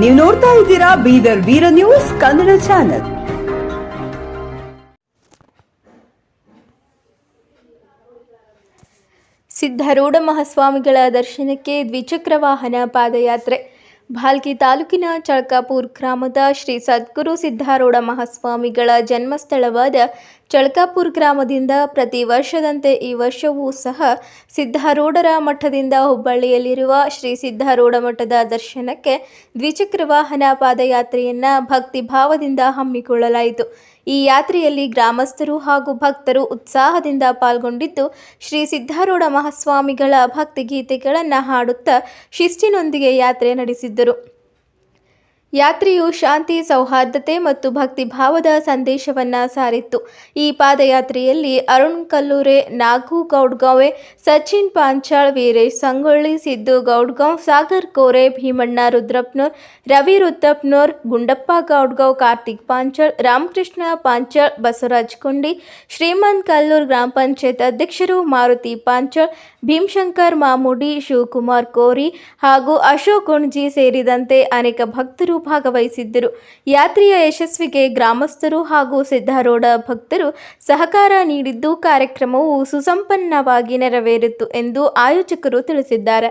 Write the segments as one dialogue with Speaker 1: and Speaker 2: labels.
Speaker 1: ನೀವು ನೋಡ್ತಾ ಇದ್ದೀರಾ ಬೀದರ್ ವೀರ ನ್ಯೂಸ್ ಕನ್ನಡ ಚಾನೆಲ್.
Speaker 2: ಸಿದ್ಧಾರೂಢ ಮಹಾಸ್ವಾಮಿಗಳ ದರ್ಶನಕ್ಕೆ ದ್ವಿಚಕ್ರ ವಾಹನ ಪಾದಯಾತ್ರೆ. ಭಾಲ್ಕಿ ತಾಲೂಕಿನ ಚಳಕಾಪುರ್ ಗ್ರಾಮದ ಶ್ರೀ ಸದ್ಗುರು ಸಿದ್ಧಾರೂಢ ಮಹಾಸ್ವಾಮಿಗಳ ಜನ್ಮಸ್ಥಳವಾದ ಚಳಕಾಪುರ್ ಗ್ರಾಮದಿಂದ ಪ್ರತಿ ವರ್ಷದಂತೆ ಈ ವರ್ಷವೂ ಸಹ ಸಿದ್ಧಾರೂಢರ ಮಠದಿಂದ ಹುಬ್ಬಳ್ಳಿಯಲ್ಲಿರುವ ಶ್ರೀ ಸಿದ್ಧಾರೂಢ ಮಠದ ದರ್ಶನಕ್ಕೆ ದ್ವಿಚಕ್ರ ವಾಹನ ಪಾದಯಾತ್ರೆಯನ್ನ ಭಕ್ತಿ ಭಾವದಿಂದ ಹಮ್ಮಿಕೊಳ್ಳಲಾಯಿತು. ಈ ಯಾತ್ರೆಯಲ್ಲಿ ಗ್ರಾಮಸ್ಥರು ಹಾಗೂ ಭಕ್ತರು ಉತ್ಸಾಹದಿಂದ ಪಾಲ್ಗೊಂಡಿದ್ದು, ಶ್ರೀ ಸಿದ್ಧಾರೂಢ ಮಹಾಸ್ವಾಮಿಗಳ ಭಕ್ತಿಗೀತೆಗಳನ್ನು ಹಾಡುತ್ತಾ ಶಿಸ್ತಿನೊಂದಿಗೆ ಯಾತ್ರೆ ನಡೆಸಿದ್ದರು. ಯಾತ್ರೆಯು ಶಾಂತಿ, ಸೌಹಾರ್ದತೆ ಮತ್ತು ಭಕ್ತಿ ಭಾವದ ಸಂದೇಶವನ್ನ ಸಾರಿತ್ತು. ಈ ಪಾದಯಾತ್ರೆಯಲ್ಲಿ ಅರುಣ್ ಕಲ್ಲೂರೆ, ನಾಗು ಗೌಡ್ಗಾಂವೆ, ಸಚಿನ್ ಪಾಂಚಾಳ್, ವೀರೇಶ್ ಸಂಗೊಳ್ಳಿ, ಸಿದ್ದು ಗೌಡ್ಗಾಂವ್, ಸಾಗರ್ ಕೋರೆ, ಭೀಮಣ್ಣ ರುದ್ರಪ್ನೂರ್ ರವಿ ರುದ್ರಪ್ನೂರ್ ಗುಂಡಪ್ಪ ಗೌಡ್ಗಾಂವ್, ಕಾರ್ತಿಕ್ ಪಾಂಚಾಳ್, ರಾಮಕೃಷ್ಣ ಪಾಂಚಾಳ್, ಬಸವರಾಜ್ ಕುಂಡಿ, ಶ್ರೀಮಂತ್ ಕಲ್ಲೂರ್ ಗ್ರಾಮ ಪಂಚಾಯತ್ ಅಧ್ಯಕ್ಷರು ಮಾರುತಿ ಪಾಂಚಾಳ್, ಭೀಮಶಂಕರ್ ಮಾಮುಡಿ, ಶಿವಕುಮಾರ್ ಕೋರಿ ಹಾಗೂ ಅಶೋಕ್ ಸೇರಿದಂತೆ ಅನೇಕ ಭಕ್ತರು ಭಾಗವಹಿಸಿದ್ದರು. ಯಾತ್ರೆಯ ಯಶಸ್ವಿಗೆ ಗ್ರಾಮಸ್ಥರು ಹಾಗೂ ಸಿದ್ಧಾರೂಢ ಭಕ್ತರು ಸಹಕಾರ ನೀಡಿದ್ದು ಕಾರ್ಯಕ್ರಮವು ಸುಸಂಪನ್ನವಾಗಿ ನೆರವೇರಿತು ಎಂದು ಆಯೋಜಕರು ತಿಳಿಸಿದ್ದಾರೆ.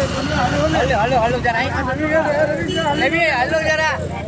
Speaker 3: હલો હલો જરા હલો જરા